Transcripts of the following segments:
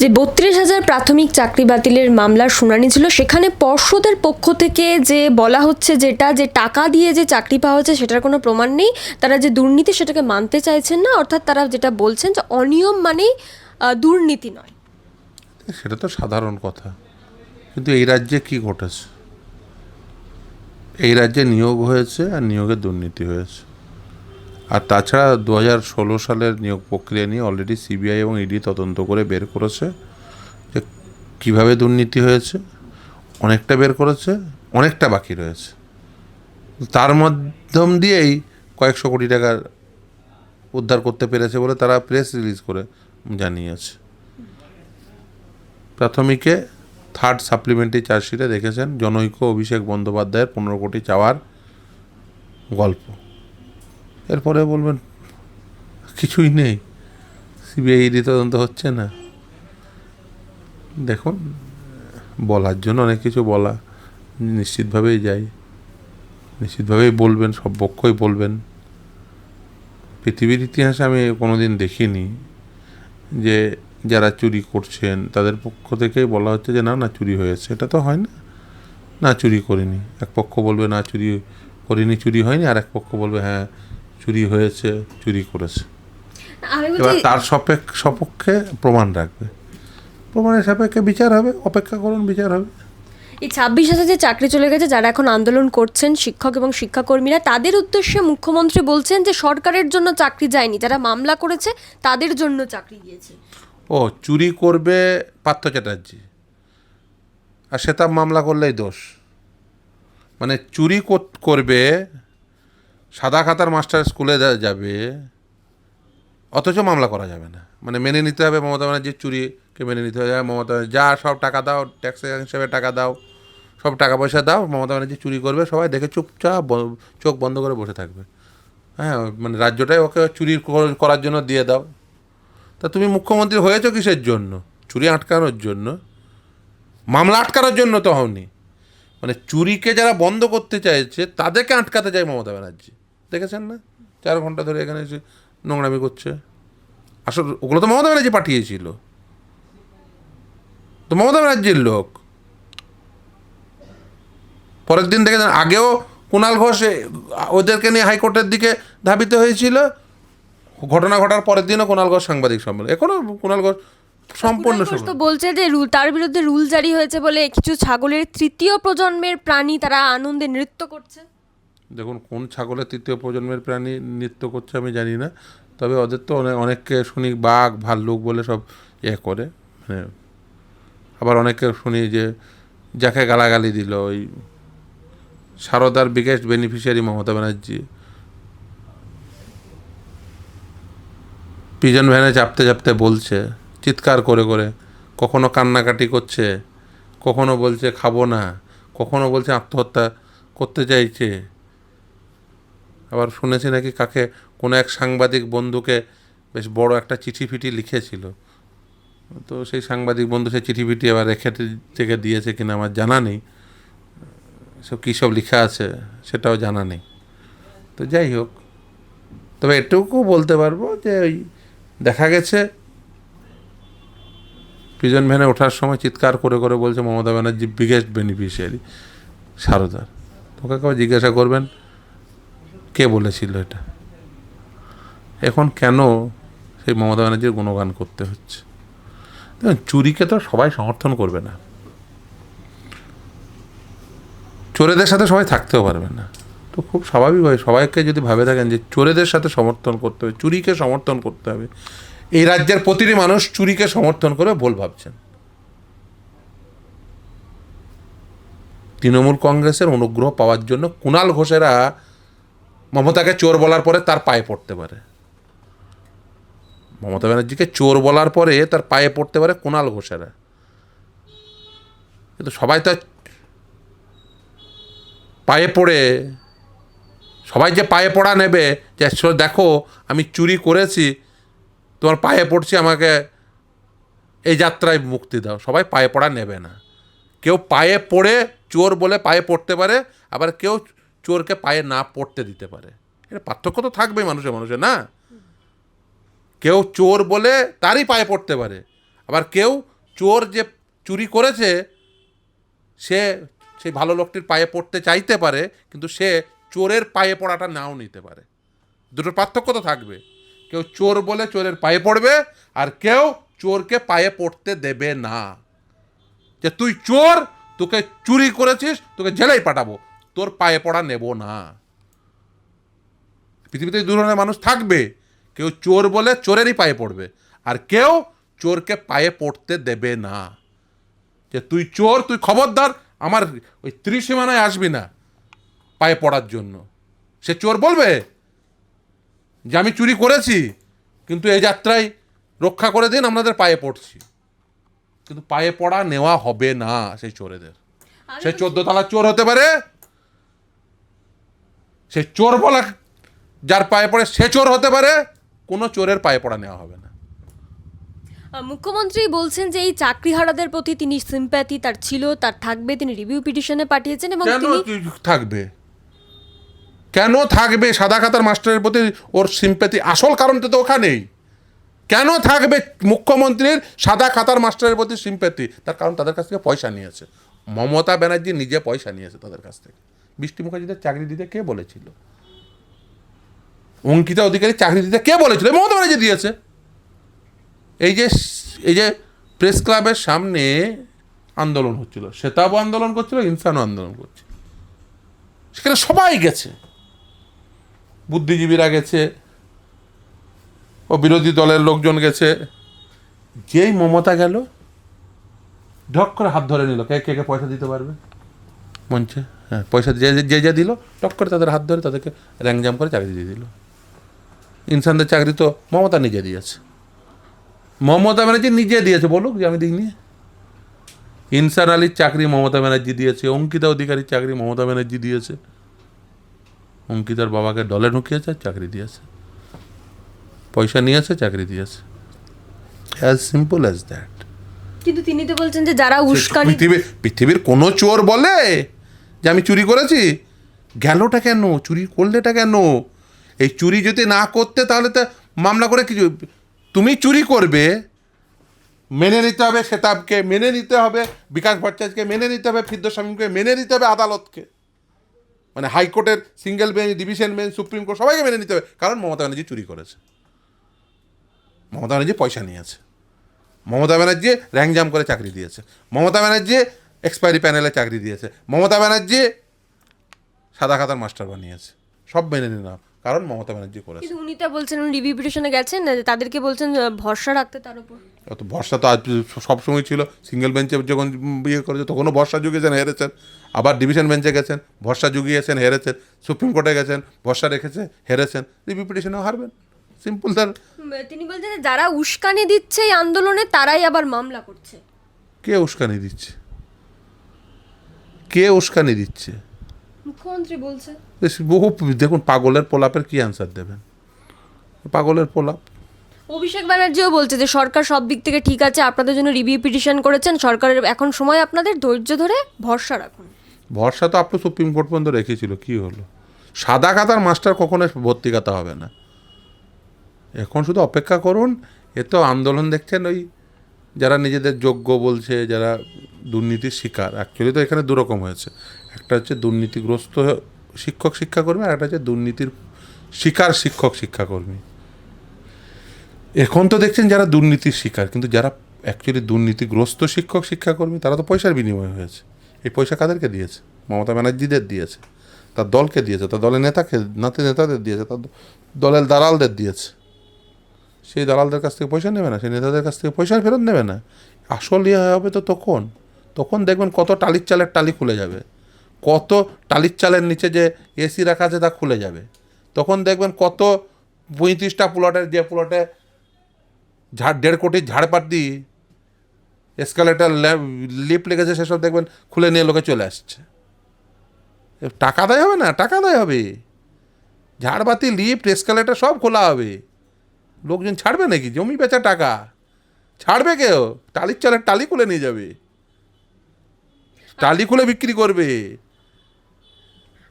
যে বত্রিশ হাজার প্রাথমিক চাকরি বাতিলের মামলার শুনানি ছিল, সেখানে পর্ষদের পক্ষ থেকে যে বলা হচ্ছে যেটা, যে টাকা দিয়ে যে চাকরি পাওয়া হচ্ছে সেটার কোনো প্রমাণ নেই। তারা যে দুর্নীতি সেটাকে মানতে চাইছেন না, অর্থাৎ তারা যেটা বলছেন যে অনিয়ম মানেই দুর্নীতি নয়। সেটা তো সাধারণ কথা। কিন্তু এই রাজ্যে কি ঘটেছে? এই রাজ্যে নিয়োগ হয়েছে আর নিয়োগে দুর্নীতি হয়েছে। আর তাছাড়া দু হাজার ষোলো সালের নিয়োগ প্রক্রিয়া নিয়ে অলরেডি সিবিআই এবং ইডি তদন্ত করে বের করেছে যে কীভাবে দুর্নীতি হয়েছে, অনেকটা বের করেছে, অনেকটা বাকি রয়েছে। তার মাধ্যম দিয়েই কয়েকশো কোটি টাকার উদ্ধার করতে পেরেছে বলে তারা প্রেস রিলিজ করে জানিয়েছে। প্রাথমিকে থার্ড সাপ্লিমেন্টারি চার্জশিটে দেখেছেন জনৈক্য অভিষেক বন্দ্যোপাধ্যায়ের পনেরো কোটি চাওয়ার গল্প। এরপরে বলবেন, কিছুই নেই। সিবিআই ইডি তদন্ত হচ্ছে না। দেখুন, বলার জন্য অনেক কিছু বলা নিশ্চিতভাবেই যাই নিশ্চিতভাবেই বলবেন, সব পক্ষই বলবেন। পৃথিবীর ইতিহাসে আমি কোনোদিন দেখিনি যে যারা চুরি করছেন, তাদের পক্ষ থেকেই বলা হচ্ছে যে, না না, চুরি হয়েছে। এটা তো হয় না। না, চুরি করিনি। এক পক্ষ বলবে, না, চুরি করিনি, চুরি হয়নি। আর এক পক্ষ বলবে হ্যাঁ চুরি হয়েছে চুরি করেছে। এবার তার সপেক্ষ সপক্ষে প্রমাণ রাখবে। প্রমাণের সাপেক্ষে বিচার হবে অপেক্ষা করুন বিচার হবে। এই ছাব্বিশ হাজার যে চাকরি চলে গেছে যারা এখন আন্দোলন করছেন শিক্ষক এবং শিক্ষাকর্মীরা তাদের উদ্দেশ্যে মুখ্যমন্ত্রী বলছেন যে সরকারের জন্য চাকরি যায়নি। যারা মামলা করেছে তাদের জন্য চাকরি গিয়েছে। ও চুরি করবে পার্থ চ্যাটার্জি। আর সে তার মামলা করলেই দোষ। মানে চুরি করবে সাদা খাতার মাস্টার স্কুলে যাবে, অথচ মামলা করা যাবে না। মানে মেনে নিতে হবে মমতা ব্যানার্জির চুরিকে মেনে নিতে হবে। মমতা যা সব টাকা দাও ট্যাক্স হিসেবে টাকা দাও, সব টাকা পয়সা দাও, মমতা ব্যানার্জি চুরি করবে, সবাই দেখে চুপচাপ চোখ বন্ধ করে বসে থাকবে। হ্যাঁ মানে রাজ্যটাই ওকে চুরি করার জন্য দিয়ে দাও। তা তুমি মুখ্যমন্ত্রী হয়েছো কিসের জন্য? চুরি আটকানোর জন্য? মামলা আটকানোর জন্য তো হওনি। মানে চুরিকে যারা বন্ধ করতে চাইছে, তাদেরকে আটকাতে চায় মমতা ব্যানার্জি। দেখেছেন না? চার ঘণ্টা ধরে এখানে এসে নোংরামি করছে। আসল ওগুলো তো মমতা ব্যানার্জি পাঠিয়েছিল। তো মমতা ব্যানার্জির লোক। পরের দিন দেখেছেন আগেও কুণাল ঘোষ ওদেরকে নিয়ে হাইকোর্টের দিকে ধাবিত হয়েছিল। ঘটনা ঘটার পরের দিনও কুণাল ঘোষ সাংবাদিক সম্মেলন। এখনও কুণাল ঘোষ সম্পূর্ণ তো বলছে যে রুল তার বিরুদ্ধে রুল জারি হয়েছে বলে কিছু ছাগলের তৃতীয় প্রজন্মের প্রাণী তারা আনন্দে নৃত্য করছে। দেখুন, কোন ছাগলের তৃতীয় প্রজন্মের প্রাণী নৃত্য করছে আমি জানি না, তবে ওদের তো অনেক অনেককে শুনি বাঘ, ভাল্লুক বলে সব ইয়ে করে মানে আবার অনেকে শুনি যে যাকে গালাগালি দিল, ওই সারদার biggest beneficiary Mamata Banerjee. Prison ভ্যানে চাপতে চাপতে বলছে, চিৎকার করে করে, কখনো কান্নাকাটি করছে, কখনো বলছে খাব না, কখনো বলছে আত্মহত্যা করতে চাইছে আবার শুনেছি নাকি কাকে কোনো এক সাংবাদিক বন্ধুকে বেশ বড় একটা চিঠি ফিটি লিখেছিল। তো সেই সাংবাদিক বন্ধু সেই চিঠি ফিটি আবার রেখে থেকে দিয়েছে কিনা আমার জানা নেই। সব কী সব লেখা আছে সেটাও জানা নেই। তো যাই হোক, তবে এটুকু বলতে পারব যে ওই দেখা গেছে প্রিজন ভ্যানে ওঠার সময় চিৎকার করে করে বলছে মমতা ব্যানার্জি বিগেস্ট বেনিফিশিয়ারি সারদার। তোকে কেউ জিজ্ঞাসা করবেন কে বলেছিল এটা? এখন কেন সেই মমতা ব্যানার্জির গুণগান করতে হচ্ছে? দেখুন, চুরিকে তো সবাই সমর্থন করবে না। চোরেদের সাথে সবাই থাকতেও পারবে না। তো খুব স্বাভাবিকভাবে সবাইকে যদি ভাবে থাকেন যে চোরেদের সাথে সমর্থন করতে হবে, চুরিকে সমর্থন করতে হবে, এই রাজ্যের প্রতিটি মানুষ চুরিকে সমর্থন করে ভুল ভাবছেন। তৃণমূল কংগ্রেসের অনুগ্রহ পাওয়ার জন্য কুণাল ঘোষেরা মমতাকে চোর বলার পরে তার পায়ে পড়তে পারে। মমতা ব্যানার্জিকে চোর বলার পরে তার পায়ে পড়তে পারে কুণাল ঘোষেরা। কিন্তু সবাই তো পায়ে পড়ে। সবাই যে পায়ে পড়া নেবে, যে দেখো, আমি চুরি করেছি, তোমার পায়ে পড়ছি, আমাকে এই যাত্রায় মুক্তি দাও। সবাই পায়ে পড়া নেবে না। কেউ পায়ে পড়ে, চোর বলে পায়ে পড়তে পারে, আবার কেউ চোরকে পায়ে না পড়তে দিতে পারে। এটা পার্থক্য তো থাকবেই মানুষের মানুষের না? কেউ চোর বলে তারই পায়ে পড়তে পারে। আবার কেউ চোর যে চুরি করেছে, সে, সেই ভালো লোকটির পায়ে পড়তে চাইতে পারে, কিন্তু সে চোরের পায়ে পড়াটা নাও নিতে পারে। দুটোর পার্থক্য তো থাকবে। কেউ চোর বলে চোরের পায়ে পড়বে, আর কেউ চোরকে পায়ে পড়তে দেবে না। যে তুই চোর, তোকে চুরি করেছিস, তোকে জেলেই পাঠাবো। তোর পায়ে পড়া নেব না। পৃথিবীতে দু ধরনের মানুষ থাকবে। কেউ চোর বলে চোরেরই পায়ে পড়বে। আর কেউ চোরকে পায়ে পড়তে দেবে না। যে তুই চোর তুই খবরদার আমার ওই ত্রিসীমানায় আসবি না পায়ে পড়ার জন্য। সে চোর বলবে যে আমি চুরি করেছি কিন্তু এই যাত্রায় রক্ষা করে দিন আপনাদের পায়ে পড়ছি। কিন্তু পায়ে পড়া নেওয়া হবে না সেই চোরেদের। সে চোদ্দ তলার চোর হতে পারে সে চোর বলা যার পায়ে পড়ে সে চোর হতে পারে কোনো চোরের পায়ে পড়া নেওয়া হবে না। মুখ্যমন্ত্রী বলছেন যে এই চাকরিহারাদের প্রতি তিনি সিম্প্যাথি তার ছিল তার থাকবে তিনি রিভিউ পিটিশনে পাঠিয়েছেন এবং কেন তিনি থাকবে? কেন থাকবে? সাদা খাতার মাস্টারের প্রতি ওর সিম্প্যাথি আসল কারণটা তো ওখানেই। কেন থাকবে মুখ্যমন্ত্রীর সাদা খাতার মাস্টারের প্রতি সিম্প্যাথি তার কারণ তাদের কাছ থেকে পয়সা নিয়েছে। মমতা ব্যানার্জি নিজে পয়সা নিয়েছে তাদের কাছ থেকে। বৃষ্টি মুখার্জিদের চাকরি দিতে কে বলেছিল? অঙ্কিতা অধিকারী চাকরি দিতে কে বলেছিল? মমতা ব্যানার্জি দিয়েছে। এই যে এই যে প্রেস ক্লাবের সামনে আন্দোলন হচ্ছিল শ্বেতাবও আন্দোলন করছিল, ইনসানও আন্দোলন করছিল। সেখানে সবাই গেছে। বুদ্ধিজীবীরা গেছে, ও বিরোধী দলের লোকজন গেছে। যেই মমতা গেল, ঢক করে হাত ধরে নিল, কে কে কে পয়সা দিতে পারবে? মঞ্চে। হ্যাঁ পয়সা যে যে- যে দিল টক করে তাদের হাত ধরে তাদেরকে র্যাংজাম করে চাকরি দিয়ে দিল। ইনসানদের চাকরি তো মমতা নিজে দিয়েছে। মমতা ব্যানার্জি নিজে দিয়েছে বলুক যে আমি দিইনি। ইনসার আলীর চাকরি মমতা ব্যানার্জি দিয়েছে অঙ্কিতা অধিকারীর চাকরি মমতা ব্যানার্জি দিয়েছে। অঙ্কিতার বাবাকে দলে ঢুকিয়েছে চাকরি দিয়েছে। পয়সা নিয়েছে চাকরি দিয়েছে। অ্যাজ সিম্পল অ্যাজ দ্যাট কিন্তু তিনি তো বলছেন যে যারা উস্কানি পৃথিবীর কোনো চোর বলে যে আমি চুরি করেছি? গেলটা কেন? চুরি করলেটা কেন? এই চুরি যদি না করতে তাহলে তো মামলা করে কিছু তুমি চুরি করবে, মেনে নিতে হবে সেতাবকে, মেনে নিতে হবে বিকাশ ভট্টাচার্যকে, মেনে নিতে হবে ফিদ্দ স্বামীকে মেনে নিতে হবে আদালতকে। মানে হাইকোর্টের single bench, division bench, supreme court সবাইকে মেনে নিতে হবে, কারণ মমতা ব্যানার্জি চুরি করেছে। মমতা ব্যানার্জি পয়সা নিয়েছে। মমতা ব্যানার্জি র্যাংজাম করে চাকরি দিয়েছে। মমতা ব্যানার্জি এক্সপায়ারি প্যানেলে চাকরি দিয়েছে। মমতা ব্যানার্জি সাদা খাতার মাস্টার বানিয়েছে। সব মেনে নিলাম কারণ মমতা ব্যানার্জি করেছে। কিন্তু উনি তো বলছেন উনি গেছেন না, তাদেরকে বলছেন ভরসা রাখতে তার উপর। অত ভরসা তো আজ সবসময় ছিল। সিঙ্গেল বেঞ্চে যখন বিয়ে করেছে তখনও ভরসা জুগিয়েছেন হেরেছেন। আবার ডিভিশন বেঞ্চে গেছেন ভরসা জুগিয়েছেন হেরেছেন। সুপ্রিম কোর্টে গেছেন ভরসা রেখেছে হেরেছেন। রিভিউপিটেশনেও হারবেন। সিম্পল স্যার তিনি বলছেন যারা উস্কানি দিচ্ছে এই আন্দোলনে তারাই আবার মামলা করছে। কে উস্কানি দিচ্ছে? কে উস্কানি দিচ্ছে? মুখ্যমন্ত্রী বলছে। বেশ বহু দেখুন পাগলের পোলাপের কি অ্যান্সার দেবেন? পাগলের পোলাপ। অভিষেক ব্যানার্জিও বলছে যে সরকার সব দিক থেকে ঠিক আছে আপনাদের জন্য রিভিউ পিটিশন করেছেন সরকারের এখন সময় আপনাদের ধৈর্য ধরে ভরসা রাখুন। ভরসা তো আপনি সুপ্রিম কোর্ট পর্যন্ত রেখেছিল কি হলো? সাদা খাতার মাস্টার কখনো ভর্তি খাতা হবে না। এখন শুধু অপেক্ষা করুন এ তো আন্দোলন দেখছেন ওই যারা নিজেদের যোগ্য বলছে, যারা দুর্নীতির শিকার অ্যাকচুয়ালি তো এখানে দুরকম হয়েছে। একটা হচ্ছে দুর্নীতিগ্রস্ত শিক্ষক শিক্ষাকর্মী, আর একটা হচ্ছে দুর্নীতির শিকার শিক্ষক শিক্ষাকর্মী। এখন তো দেখছেন যারা দুর্নীতির শিকার, কিন্তু যারা অ্যাকচুয়ালি দুর্নীতিগ্রস্ত শিক্ষক শিক্ষাকর্মী, তারা তো পয়সার বিনিময় হয়েছে। এই পয়সা কাদেরকে দিয়েছে? মমতা ব্যানার্জিদের দিয়েছে। তার দলকে দিয়েছে, তার দলের নেতাকে নাতি নেতাদের দিয়েছে, তার দলের দালালদের দিয়েছে। সেই দালালদের কাছ থেকে পয়সা নেবে না, সেই নেতাদের কাছ থেকে পয়সা ফেরত নেবে না। আসল ইয়ে হবে তো তখন। তখন দেখবেন কত টালির চালের টালি খুলে যাবে। কত টালির চালের নিচে যে এসি রাখা আছে তা খুলে যাবে। তখন দেখবেন কত পঁয়ত্রিশটা প্লটের যে প্লটে ঝাড়, দেড় কোটি ঝাড়পাট দিয়ে এসকালেটার লিপ লেগেছে, সেসব দেখবেন খুলে নিয়ে লোকে চলে আসছে। টাকা দেয় হবে না, টাকা দেয় হবে। ঝাড়বাতি লিফট এসকালেটার সব খোলা হবে। লোকজন ছাড়বে নাকি? জমি বেচা টাকা। ছাড়বে কেউ? টালির চালের টালি খুলে নিয়ে যাবে। টালি খুলে বিক্রি করবে।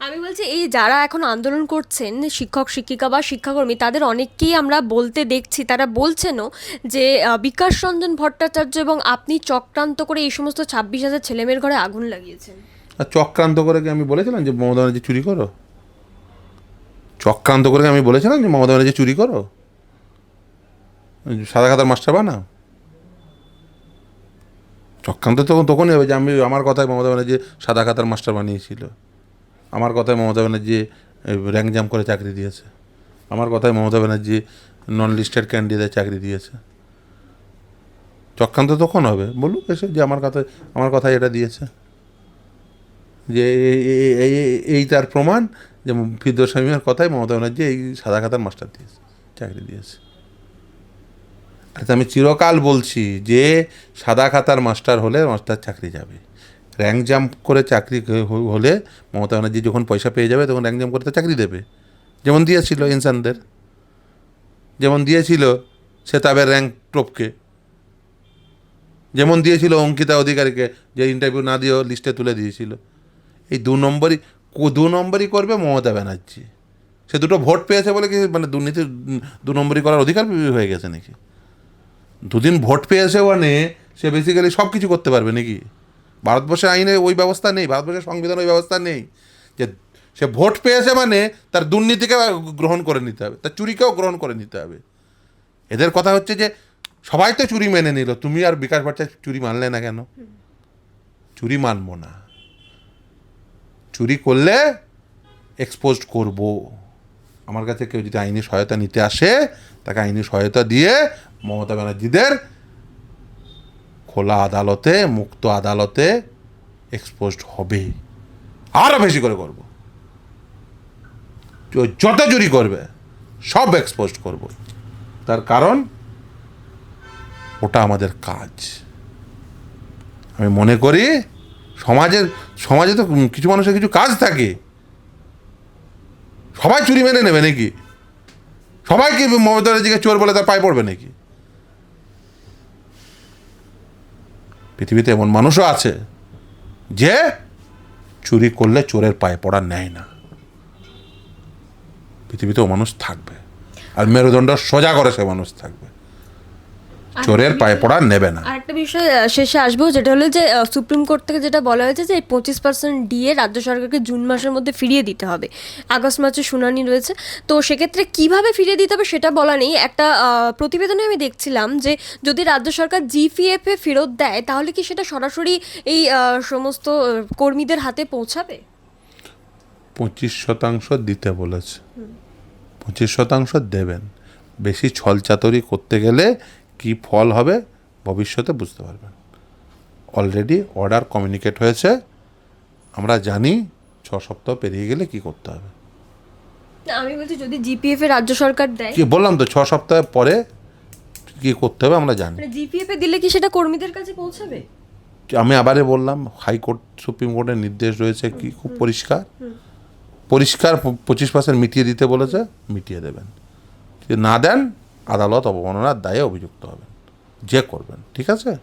আমি বলছি এই যারা এখন আন্দোলন করছেন শিক্ষক শিক্ষিকা বা শিক্ষাকর্মী তাদের অনেককেই আমরা বলতে দেখছি। তারা বলছেনও যে বিকাশ রঞ্জন ভট্টাচার্য এবং আপনি চক্রান্ত করে এই সমস্ত ছাব্বিশ হাজার ছেলেমেয়ের ঘরে আগুন লাগিয়েছেন। আর চক্রান্ত করে কি আমি বলেছিলাম যে মমতা ব্যানার্জি চুরি করো? চক্রান্ত করে আমি বলেছিলাম যে মমতা ব্যানার্জি চুরি করো? সাদা খাতার মাস্টার বানাও চক্রান্ত তখন তখনই হবে যে আমি আমার কথায় মমতা ব্যানার্জি সাদা খাতার মাস্টার বানিয়েছিল। আমার কথায় মমতা ব্যানার্জি র্যাঙ্ক জাম করে চাকরি দিয়েছে। আমার কথায় Mamata Banerjee non listed candidate চাকরি দিয়েছে। চক্রান্ত তখন হবে। বলুক এসে যে আমার কথায় আমার কথায় এটা দিয়েছে। যে এই- তার প্রমাণ যে ফিরদোস শামীমের কথাই মমতা ব্যানার্জি এই সাদা খাতার মাস্টার দিয়েছে, চাকরি দিয়েছে। আমি চিরকাল বলছি যে সাদা খাতার মাস্টার হলে মাস্টার চাকরি যাবে। র্যাঙ্ক জাম্প করে চাকরি হলে মমতা ব্যানার্জি যখন পয়সা পেয়ে যাবে তখন র্যাঙ্ক জাম্প করে তো চাকরি দেবে। যেমন দিয়েছিল ইনসানদের। যেমন দিয়েছিল সেতাবের র্যাঙ্ক টপকে যেমন দিয়েছিল অঙ্কিতা অধিকারীকে যে ইন্টারভিউ না দিয়েও লিস্টে তুলে দিয়েছিল। এই দু নম্বরই দু নম্বরই করবে মমতা ব্যানার্জি। সে দুটো ভোট পেয়েছে বলে কি মানে দুর্নীতি, দু নম্বরই করার অধিকার হয়ে গেছে নাকি? দুদিন ভোট পেয়েছে মানে সে বেসিক্যালি সব কিছু করতে পারবে নাকি? ভারতবর্ষের আইনে ওই ব্যবস্থা নেই, ভারতবর্ষের সংবিধানে ওই ব্যবস্থা নেই যে সে ভোট পেয়েছে মানে তার দুর্নীতিকে গ্রহণ করে নিতে হবে, তার চুরিকেও গ্রহণ করে নিতে হবে। এদের কথা হচ্ছে যে সবাই তো চুরি মেনে নিল, তুমি আর বিকাশ ভট্টাচার্য চুরি মানলে না কেন? চুরি মানব না। চুরি করলে এক্সপোজ করব। আমার কাছে কেউ যদি আইনি সহায়তা নিতে আসে, তাকে আইনি সহায়তা দিয়ে মমতা ব্যানার্জিদের খোলা আদালতে, মুক্ত আদালতে এক্সপোজড হবে। আরও বেশি করে করব। যত চুরি করবে, সব এক্সপোজড করব। তার কারণ, ওটা আমাদের কাজ। আমি মনে করি, সমাজের, সমাজে তো কিছু মানুষের কিছু কাজ থাকে। সবাই চুরি মেনে নেবে নাকি? সবাই কি মমতা ব্যানার্জিকে চোর বলে তার পায়ে পড়বে নাকি? পৃথিবীতে এমন মানুষও আছে যে চুরি করলে চোরের পায়ে পড়া নেয় না। পৃথিবীতেও মানুষ থাকবে। আর মেরুদণ্ড সোজা করে সে মানুষ থাকবে। চোরের পায়ে পড়া নেবে না। আরেকটা বিষয় শেষে আসব যেটা হলো যে সুপ্রিম কোর্ট থেকে যেটা বলা হয়েছে যে এই পঁচিশ পার্সেন্ট ডিএ রাজ্য সরকারকে জুন মাসের মধ্যে ফিরিয়ে দিতে হবে। আগস্ট মাসে শুনানি রয়েছে। তো সেক্ষেত্রে কীভাবে ফিরিয়ে দিতে হবে সেটা বলা নেই। একটা প্রতিবেদনে আমি দেখছিলাম যে যদি রাজ্য সরকার জিপিএফ এ ফেরত দেয় তাহলে কি সেটা সরাসরি এই সমস্ত কর্মীদের হাতে পৌঁছাবে? পঁচিশ শতাংশ দিতে বলেছে। পঁচিশ শতাংশ দেবেন। বেশি ছলচাতরি করতে গেলে কি ফল হবে ভবিষ্যতে বুঝতে পারবেন। অলরেডি অর্ডার কমিউনিকেট হয়েছে। আমরা জানি ছ সপ্তাহ পেরিয়ে গেলে কি করতে হবে। না, আমি বলছি যদি জিপিএফ এ রাজ্য সরকার দেয়। কি বললাম তো ছ সপ্তাহ পরে কি করতে হবে আমরা জানি। মানে জিপিএফ এ দিলে কি সেটা কর্মীদের কাছে পৌঁছাবে? আমি আবারে বললাম হাইকোর্ট সুপ্রিম কোর্টের নির্দেশ রয়েছে কি খুব পরিষ্কার। পরিষ্কার পঁচিশ পার্সেন্ট মিটিয়ে দিতে বলেছে মিটিয়ে দেবেন। যদি না দেন আদালত অবমাননার দায়ে অভিযুক্ত হবেন। যে করবেন ঠিক আছে?